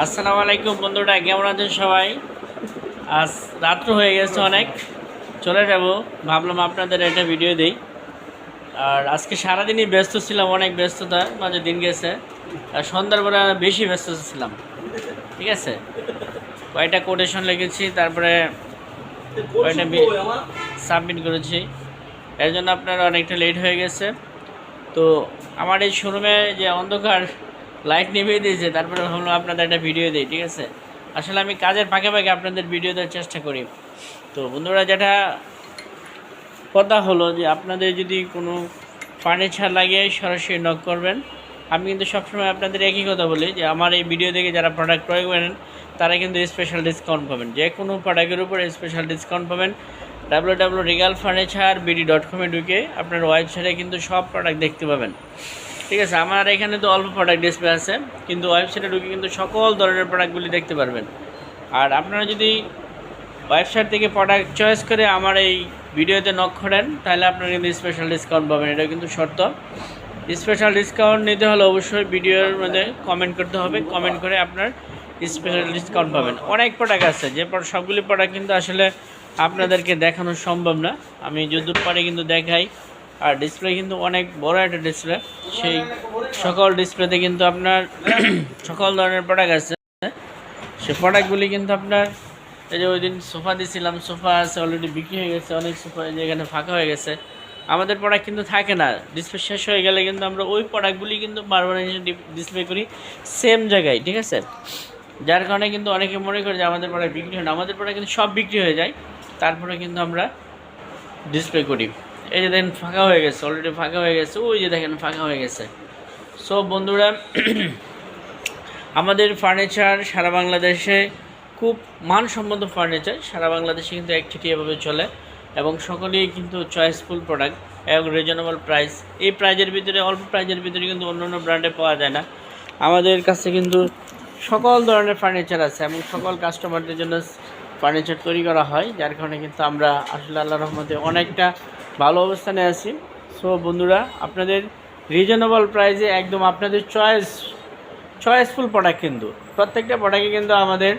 আসসালামু আলাইকুম বন্ধুরা, কেমন আছেন সবাই? আজ রাত্র হয়ে গেছে অনেক। চলে যাব, ভাবলাম আপনাদের একটা ভিডিও দিই। আর আজকে সারাদিনই ব্যস্ত ছিলাম, অনেক ব্যস্ততা, মাঝে দিন গেছে। আর সন্ধ্যার পরে আমি বেশি ব্যস্ত ছিলাম। ঠিক আছে? কয়টা কোটেশন লিখেছি, তারপরে কয়টা সাবমিট করেছি। এর জন্য আপনার অনেকটা লেট হয়ে গেছে। তো আমার এই শোরুমে যে অন্ধকার লাইট নিভিয়ে দিয়েছে, তারপরে ভাবলাম আপনাদের একটা ভিডিও দিই, ঠিক আছে? আসলে আমি কাজের ফাঁকে ফাঁকে আপনাদের ভিডিও দেওয়ার চেষ্টা করি। তো বন্ধুরা, যেটা কথা হলো যে আপনাদের যদি কোনো ফার্নিচার লাগিয়ে সরাসরি নক করবেন, আমি কিন্তু সবসময় আপনাদের একই কথা বলি যে আমার এই ভিডিও দেখে যারা প্রোডাক্ট ক্রয় করেন, তারা কিন্তু স্পেশাল ডিসকাউন্ট পাবেন। যে কোনো প্রোডাক্টের উপর স্পেশাল ডিসকাউন্ট পাবেন। W W Regal furniture BD dot কমে ঢুকে আপনার ওয়েবসাইটে কিন্তু সব প্রোডাক্ট দেখতে পাবেন। ঠিক আছে, আমার এখানে তো অল্প প্রোডাক্ট ডিসপ্লে আছে, কিন্তু ওয়েবসাইটে ঢুকে কিন্তু সকল ধরনের প্রোডাক্টগুলি দেখতে পারবেন। আর আপনারা যদি ওয়েবসাইট থেকে প্রোডাক্ট চয়েস করে আমার এই ভিডিওতে নক করেন, তাহলে আপনারা কিন্তু স্পেশাল ডিসকাউন্ট পাবেন এটা কিন্তু শর্ত। স্পেশাল ডিসকাউন্ট নিতে হলে অবশ্যই ভিডিওর মধ্যে কমেন্ট করতে হবে কমেন্ট করে আপনার স্পেশাল ডিসকাউন্ট পাবেন। অনেক প্রোডাক্ট আছে, যে সবগুলি প্রোডাক্ট কিন্তু আসলে আপনাদেরকে দেখানো সম্ভব না। আমি যদুর পারে কিন্তু দেখাই। আর ডিসপ্লে কিন্তু অনেক বড় একটা ডিসপ্লে সেই সকল ডিসপ্লেতে কিন্তু আপনার সকল ধরনের প্রোডাক্ট আছে। সে প্রোডাক্টগুলি কিন্তু আপনার এই যে ওই দিন সোফা দিয়েছিলাম সোফা আছে অলরেডি বিক্রি হয়ে গেছে, অনেক সোফা এখানে ফাঁকা হয়ে গেছে। আমাদের প্রোডাক্ট কিন্তু থাকে না। ডিসপ্লে শেষ হয়ে গেলে কিন্তু আমরা ওই প্রোডাক্টগুলি কিন্তু বারবার ডিসপ্লে করি সেম জায়গায়, ঠিক আছে? যার কারণে কিন্তু অনেকে মনে করে যে আমাদের প্রোডাক্ট বিক্রি হয় না। আমাদের প্রোডাক্ট কিন্তু সব বিক্রি হয়ে যায়। তারপরে কিন্তু আমরা ডিসপ্লে করি। এই যে দেখেন, ফাঁকা হয়ে গেছে অলরেডি ফাঁকা হয়ে গেছে, ওই যে দেখেন, ফাঁকা হয়ে গেছে। সো বন্ধুরা, আমাদের ফার্নিচার সারা বাংলাদেশে খুব মানসম্মত ফার্নিচার সারা বাংলাদেশে কিন্তু একচেটিয়াভাবে চলে, এবং সকলেই কিন্তু চয়েসফুল প্রোডাক্ট এবং রিজনেবল প্রাইস এই প্রাইজের ভিতরে, অল্প প্রাইজের ভিতরে কিন্তু অন্য অন্য ব্র্যান্ডে পাওয়া যায় না। আমাদের কাছে কিন্তু সকল ধরনের ফার্নিচার আছে, এবং সকল কাস্টমারদের জন্য ফার্নিচার তৈরি করা হয়, যার কারণে কিন্তু আমরা আসলে আল্লাহ রহমতে অনেকটা ভালো অবস্থানে আছি। সো বন্ধুরা, আপনাদের রিজনেবল প্রাইসে একদম আপনাদের চয়েস চয়েসফুল প্রোডাক্ট কিন্তু। প্রত্যেকটা প্রোডাক্টে কিন্তু আমাদের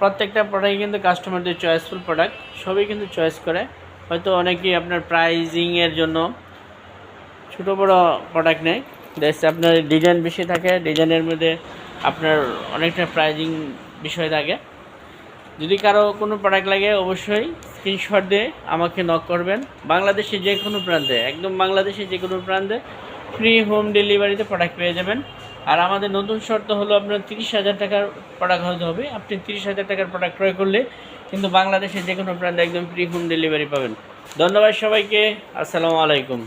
প্রত্যেকটা প্রোডাক্টে কিন্তু কাস্টমারদের চয়েসফুল প্রোডাক্ট সবই কিন্তু চয়েস করে। হয়তো অনেকেই আপনার প্রাইজিংয়ের জন্য ছোটো বড় প্রোডাক্ট নেয়। দেখছে আপনার ডিজাইন বেশি থাকে ডিজাইনের মধ্যে আপনার অনেকটা প্রাইজিং বিষয় থাকে। যদি কারও কোনো প্রোডাক্ট লাগে, অবশ্যই স্ক্রিনশট দিয়ে আমাকে নক করবেন। বাংলাদেশে যে কোনো প্রান্তে, একদম বাংলাদেশে যে কোনো প্রান্তে ফ্রি হোম ডেলিভারিতে প্রোডাক্ট পেয়ে যাবেন। আর আমাদের নতুন শর্ত হলো আপনার তিরিশ হাজার টাকার প্রোডাক্ট হতে হবে। আপনি তিরিশ হাজার টাকার প্রোডাক্ট ক্রয় করলে কিন্তু বাংলাদেশে যে কোনো প্রান্তে একদম ফ্রি হোম ডেলিভারি পাবেন। ধন্যবাদ সবাইকে। আসসালামু আলাইকুম।